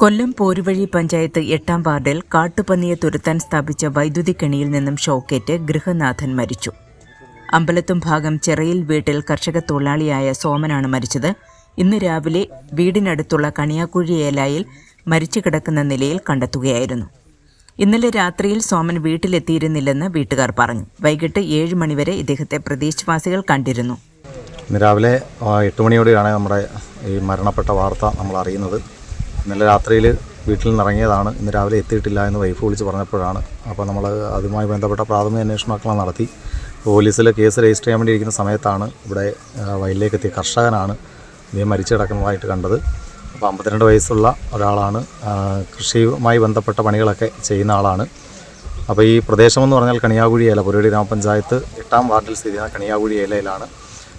കൊല്ലം പോരുവഴി പഞ്ചായത്ത് എട്ടാം വാർഡിൽ കാട്ടുപന്നിയെ തുരത്താൻ സ്ഥാപിച്ച വൈദ്യുതി കെണിയിൽ നിന്നും ഷോക്കേറ്റ് ഗൃഹനാഥൻ മരിച്ചു. അമ്പലത്തും ഭാഗം ചെറയിൽ വീട്ടിൽ കർഷക തൊഴിലാളിയായ സോമനാണ് മരിച്ചത്. ഇന്ന് രാവിലെ വീടിനടുത്തുള്ള കണിയാക്കുഴി ഏലായിൽ മരിച്ചു കിടക്കുന്ന നിലയിൽ കണ്ടെത്തുകയായിരുന്നു. ഇന്നലെ രാത്രിയിൽ സോമൻ വീട്ടിലെത്തിയിരുന്നില്ലെന്ന് വീട്ടുകാർ പറഞ്ഞു. വൈകിട്ട് ഏഴ് മണിവരെ ഇദ്ദേഹത്തെ പ്രദേശവാസികൾ കണ്ടിരുന്നു. രാവിലെ എട്ട് മണിയോടെയാണ് നമ്മുടെ ഈ മരണപ്പെട്ട വാർത്ത നമ്മൾ അറിയുന്നത്. ഇന്നലെ രാത്രിയിൽ വീട്ടിൽ നിന്ന് ഇറങ്ങിയതാണ്. ഇന്ന് രാവിലെ എത്തിയിട്ടില്ല എന്ന് വൈഫ് വിളിച്ച് പറഞ്ഞപ്പോഴാണ്. അപ്പോൾ നമ്മൾ അതുമായി ബന്ധപ്പെട്ട പ്രാഥമിക അന്വേഷണമൊക്കെ നടത്തി. പോലീസിൽ കേസ് രജിസ്റ്റർ ചെയ്യാൻ വേണ്ടിയിരിക്കുന്ന സമയത്താണ് ഇവിടെ വയലിലേക്ക് എത്തിയ കർഷകനാണ് ഇദ്ദേഹം മരിച്ചു കിടക്കുന്നതായിട്ട് കണ്ടത്. അപ്പോൾ അമ്പത്തിരണ്ട് വയസ്സുള്ള ഒരാളാണ് കൃഷിയുമായി ബന്ധപ്പെട്ട പണികളൊക്കെ ചെയ്യുന്ന ആളാണ്. അപ്പോൾ ഈ പ്രദേശമെന്ന് പറഞ്ഞാൽ കണിയാകുഴി ഏല പുരടി ഗ്രാമപഞ്ചായത്ത് എട്ടാം വാർഡിൽ സ്ഥിതി ചെയ്യുന്ന കണിയാകുഴി ഏലയിലാണ്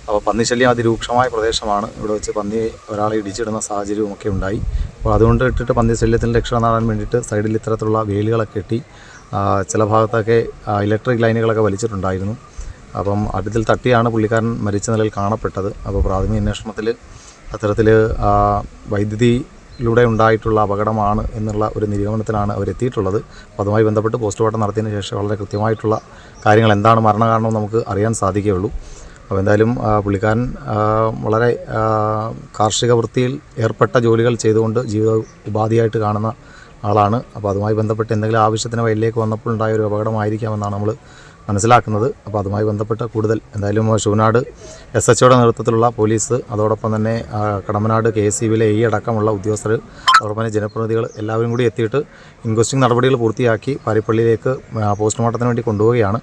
അപ്പോൾ പന്നിശല്യം അതിരൂക്ഷമായ പ്രദേശമാണ്. ഇവിടെ വെച്ച് പന്നി ഒരാളെ ഇടിച്ചിടുന്ന സാഹചര്യവും ഒക്കെ ഉണ്ടായി. അപ്പോൾ അതുകൊണ്ട് ഇട്ടിട്ട് പന്നി ശല്യത്തിൽ രക്ഷ നേടാൻ വേണ്ടിയിട്ട് സൈഡിൽ ഇത്തരത്തിലുള്ള വേലികളൊക്കെ കെട്ടി ചില ഭാഗത്തൊക്കെ ഇലക്ട്രിക് ലൈനുകളൊക്കെ വലിച്ചിട്ടുണ്ടായിരുന്നു. അപ്പം അടുത്തിൽ തട്ടിയാണ് പുള്ളിക്കാരൻ മരിച്ച നിലയിൽ കാണപ്പെട്ടത്. അപ്പോൾ പ്രാഥമിക അന്വേഷണത്തിൽ അത്തരത്തിൽ വൈദ്യുതിയിലൂടെ ഉണ്ടായിട്ടുള്ള അപകടമാണ് എന്നുള്ള ഒരു നിഗമനത്തിലാണ് അവരെത്തിയിട്ടുള്ളത്. അപ്പോൾ അതുമായി ബന്ധപ്പെട്ട് പോസ്റ്റ്മോർട്ടം നടത്തിയതിന് ശേഷം വളരെ കൃത്യമായിട്ടുള്ള കാര്യങ്ങൾ എന്താണ് മരണകാരണം നമുക്ക് അറിയാൻ സാധിക്കുകയുള്ളൂ. അപ്പോൾ എന്തായാലും പുള്ളിക്കാരൻ വളരെ കാർഷിക വൃത്തിയിൽ ഏർപ്പെട്ട ജോലികൾ ചെയ്തുകൊണ്ട് ജീവിത ഉപാധിയായിട്ട് കാണുന്ന ആളാണ്. അപ്പോൾ അതുമായി ബന്ധപ്പെട്ട് എന്തെങ്കിലും ആവശ്യത്തിന് വയലിലേക്ക് വന്നപ്പോൾ ഉണ്ടായ ഒരു അപകടമായിരിക്കാമെന്നാണ് നമ്മൾ മനസ്സിലാക്കുന്നത്. അപ്പോൾ അതുമായി ബന്ധപ്പെട്ട് കൂടുതൽ എന്തായാലും ശിവനാട് എസ് എച്ച് നേതൃത്വത്തിലുള്ള പോലീസ് അതോടൊപ്പം തന്നെ കടമനാട് കെ എസ് ബിയിലെ ഈ അടക്കമുള്ള ഉദ്യോഗസ്ഥർ അതോടൊപ്പം തന്നെ ജനപ്രതിനിധികൾ എല്ലാവരും കൂടി എത്തിയിട്ട് ഇൻക്വസ്റ്റിംഗ് നടപടികൾ പൂർത്തിയാക്കി പാരിപ്പള്ളിയിലേക്ക് പോസ്റ്റ്മോർട്ടത്തിന് വേണ്ടി കൊണ്ടുപോവുകയാണ്.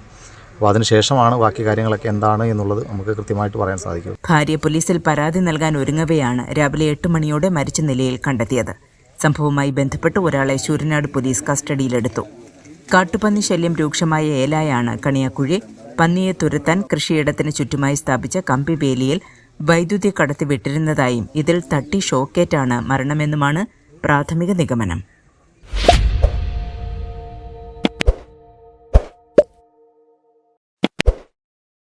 അപ്പോൾ അതിനുശേഷമാണ് ബാക്കി കാര്യങ്ങളൊക്കെ എന്താണ് എന്നുള്ളത് നമുക്ക് കൃത്യമായിട്ട് പറയാൻ സാധിക്കും. ഭാര്യ പോലീസിൽ പരാതി നൽകാൻ ഒരുങ്ങവെയാണ് രാവിലെ എട്ട് മണിയോടെ മരിച്ച നിലയിൽ കണ്ടെത്തിയത്. സംഭവവുമായി ബന്ധപ്പെട്ട് ഒരാളെ ശൂരനാട് പോലീസ് കസ്റ്റഡിയിലെടുത്തു. കാട്ടുപന്നി ശല്യം രൂക്ഷമായ ഏലായാണ് കണിയാക്കുഴി. പന്നിയെ തുരത്താൻ കൃഷിയിടത്തിന് ചുറ്റുമായി സ്ഥാപിച്ച കമ്പി വേലിയിൽ വൈദ്യുതി കടത്തി വിട്ടിരുന്നതായും ഇതിൽ തട്ടി ഷോക്കേറ്റാണ് മരണമെന്നുമാണ് പ്രാഥമിക നിഗമനം.